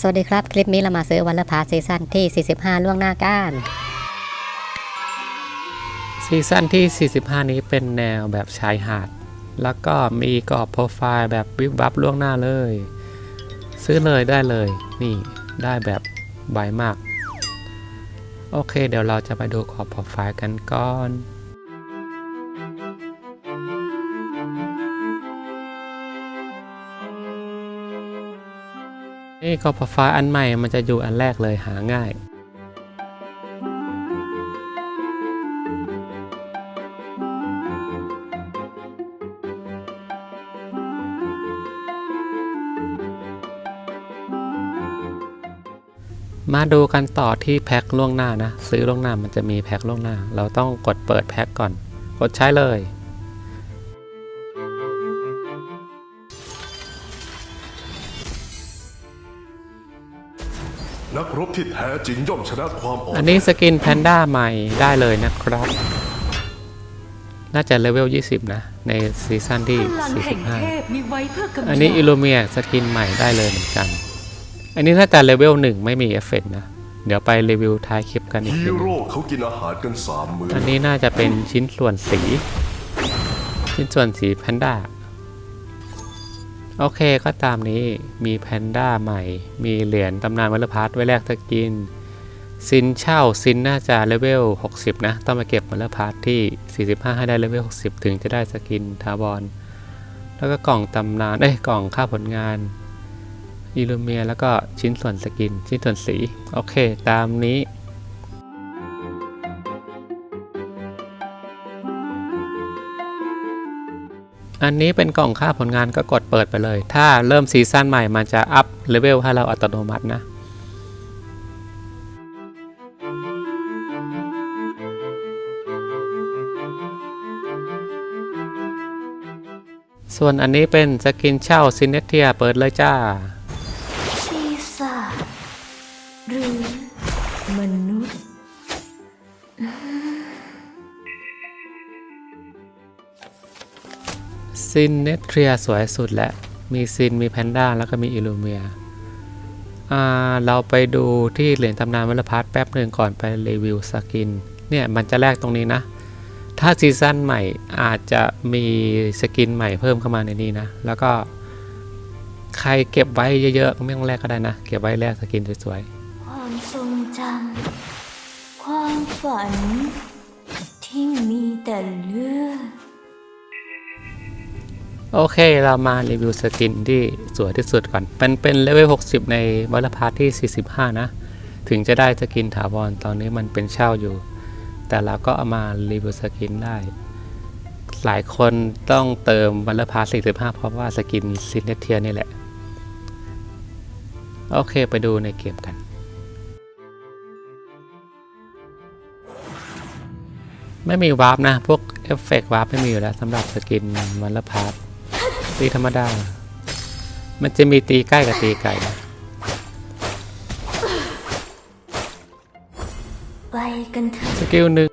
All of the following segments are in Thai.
สวัสดีครับ คลิปนี้เรามาซื้อวันละพาซีซั่นที่ 45 ล่วงหน้าก้านซีซั่นที่ 45 นี้เป็นแนวแบบชายหาด แล้วก็มีกรอบโปรไฟล์แบบวิบวับล่วงหน้าเลย ซื้อเลยได้เลย นี่ได้แบบใบมาก โอเค เดี๋ยวเราจะไปดูกรอบโปรไฟล์กันก่อน นี่กรอบโปรไฟล์อันใหม่มันจะอยู่อันแรกเลยหาง่ายมาดูกันต่อที่แพ็คล่วงหน้านะ ซื้อล่วงหน้ามันจะมีแพ็คล่วงหน้า เราต้องกดเปิดแพ็คก่อน กดใช้เลย นักรบที่แท้จริงย่อมชนะความอ่อนอันนี้สกินแพนด้าใหม่ได้เลยนะครับ น่าจะเลเวล 20 นะ ในซีซั่นที่ พลังแห่งเทพมีไว้เพื่อกำจัด45อันนี้อิลูเมียสกินใหม่ได้เลยเหมือนกัน อันนี้น่าจะเลเวล1ไม่มีเอฟเฟกต์นะ เดี๋ยวไปรีวิวท้ายคลิปกันอีกฮีทีหนึ่งโร่เขากินอาหารกันสามมื้ออันนี้น่าจะเป็นชิ้นส่วนสี ชิ้นส่วนสีแพนด้า โอเคก็ตามนี้มีแพนด้าใหม่ มีเหรียญตำนานวัลพาร์ทไว้แลกสกิน ซินเช่าซินน่าจะเลเวล 60 นะ ต้องมาเก็บวัลพาร์ทที่ 45 ให้ได้เลเวล 60 ถึงจะได้สกินทาวอนแล้วก็กล่องตำนานเอ้ยกล่องค่าผลงานอิลูเมียแล้วก็ชิ้นส่วนสกินชิ้นส่วนสี โอเค ตามนี้ อันนี้เป็นกล่องค่าผลงานก็กดเปิดไปเลย ถ้าเริ่มซีซั่นใหม่มันจะอัพเลเวลให้เราอัตโนมัตินะส่วนอันนี้เป็นสกินเช่าซินเนเทียเปิดเลยจ้าปีศาจหรือมนุษย์ ซินเนตเทียสวยสุดแหละ มีซินมีแพนด้าแล้วก็มีอิลูเมียเราไปดูที่เหรียญตำนานวัลพัทแป๊บหนึ่งก่อนไปรีวิวสกิน เนี่ยมันจะแลกตรงนี้นะ ถ้าซีซั่นใหม่อาจจะมีสกินใหม่เพิ่มเข้ามาในนี้นะ แล้วก็ใครเก็บไว้เยอะๆไม่ต้องแลกก็ได้นะ เก็บไว้แลกสกินสวยความทรงจำความฝันที่มีแต่เลือดๆ โอเคเรามารีวิวสกินที่สวยที่สุดก่อนเป็นเป็นเลเวล 60 ในวัลพัทที่ 45 นะ ถึงจะได้สกินถาวรตอนนี้มันเป็นเช่าอยู่ แต่เราก็เอามารีวิวสกินได้ หลายคนต้องเติมวัลพาร์ท45 เพราะว่าสกินซินเนเทียนี่แหละ โอเคไปดูในเกมกัน ไม่มีวาร์ปนะ พวกเอฟเฟกต์วาร์ปไม่มีอยู่แล้วสำหรับสกินวัลพาร์ท ตีธรรมดา มันจะมีตีใกล้กับตีไกลนะไปกันเถอะสกิลหนึ่ง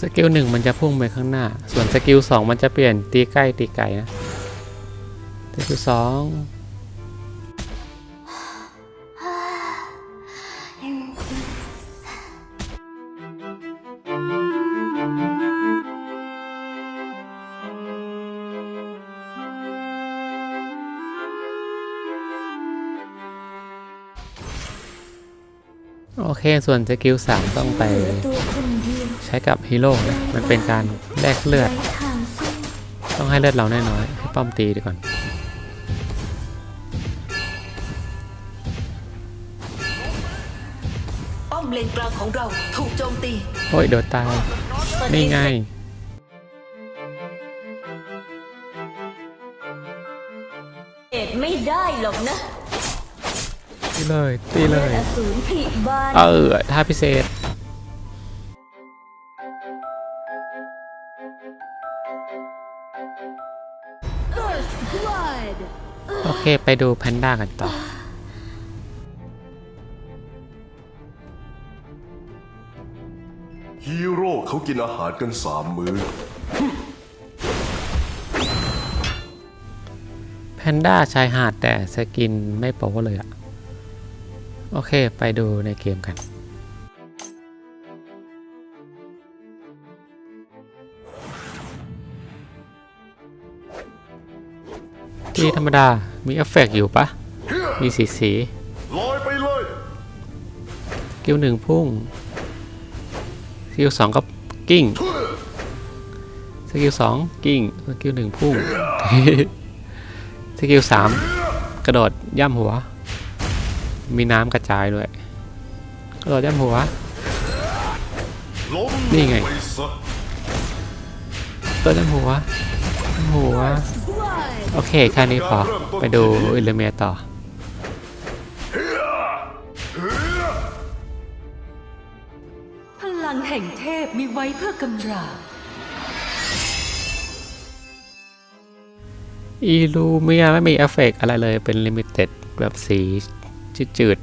สกิลหนึ่งมันจะพุ่งไปข้างหน้า ส่วนสกิลสองมันจะเปลี่ยนตีใกล้ตีไกลนะสกิลสอง โอเค ส่วนสกิลสามต้องไปเหลือตัวคนเดียวใช้กับฮีโร่นะมันเป็นการแลกเลือดไร้ทางสู้ต้องให้เลือดเราน้อยๆให้ป้อมตีดีก่อนป้อมเลนกลางของเราถูกโจมตีโอ้ยเดี๋ยวตายนี่ไงเอ็ดไม่ได้หรอกนะ ตีเลยตีเลยอสูรผีบานเออท่าพิเศษโอเค ไปดูแพนด้ากันต่อ ฮีโร่เขากินอาหารกันสามมื้อ แพนด้าชายหาดแต่สกินไม่โป๊เลยอะ โอเค ไปดูในเกมกันที่ธรรมดา มีเอฟเฟกต์อยู่ปะ มีสีสีลอยไปเลยสกิลหนึ่งพุ่งสกิลสองก็กิ้ง สกิลสองกิ้ง สกิลหนึ่งพุ่ง สกิลสามกระโดดย่ำหัว มีน้ำกระจายด้วยกระโดดย่ำหัวล้มนี่ไงไปซะกระโดดย่ำหัวย่ำหัว โอเค แค่นี้พอ ไปดูอิเลเมียต่อพลังแห่งเทพมีไว้เพื่อกำราบอีลูเมียไม่มีเอฟเฟกต์อะไรเลยเป็นลิมิเต็ดแบบสี จืด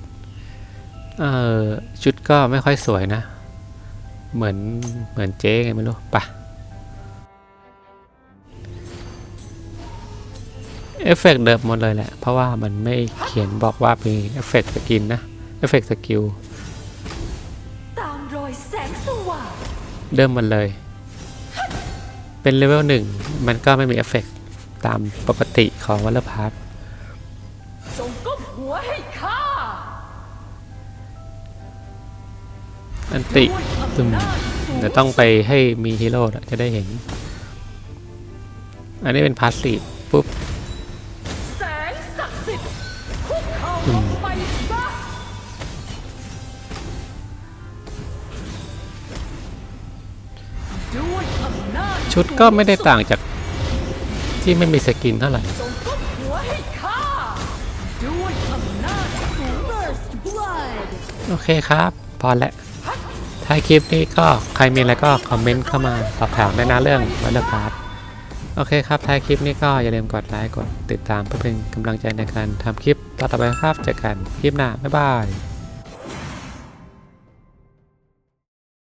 ๆเออชุดก็ไม่ค่อยสวยนะ เหมือนเหมือนเจ๊ไงไม่รู้ปะเอฟเฟกต์เดิมหมดเลยแหละ เพราะว่ามันไม่เขียนบอกว่ามีเอฟเฟกต์สกินนะ เอฟเฟกต์สกิลตามรอยแสงสว่างเดิมหมดเลย เป็นเลเวลหนึ่งมันก็ไม่มีเอฟเฟกต์ตามปกติของวัลพาร์ อันติตึมเดี๋ยวต้องไปให้มีฮีโร่จะได้เห็น อันนี้เป็นพาสซีฟปุ๊บชุดก็ไม่ได้ต่างจากที่ไม่มีสกินเท่าไหร่โอเคครับ พอแล้ว ท้ายคลิปนี้ก็ใครมีอะไรก็คอมเมนต์เข้ามาสอบถามได้นะเรื่องวัลพาร์ทโอเคครับท้ายคลิปนี้ก็อย่าลืมกดไลค์กดติดตามเพื่อเป็นกำลังใจในการทำคลิปต่อไปครับเจอกันคลิปหน้าบ๊ายบาย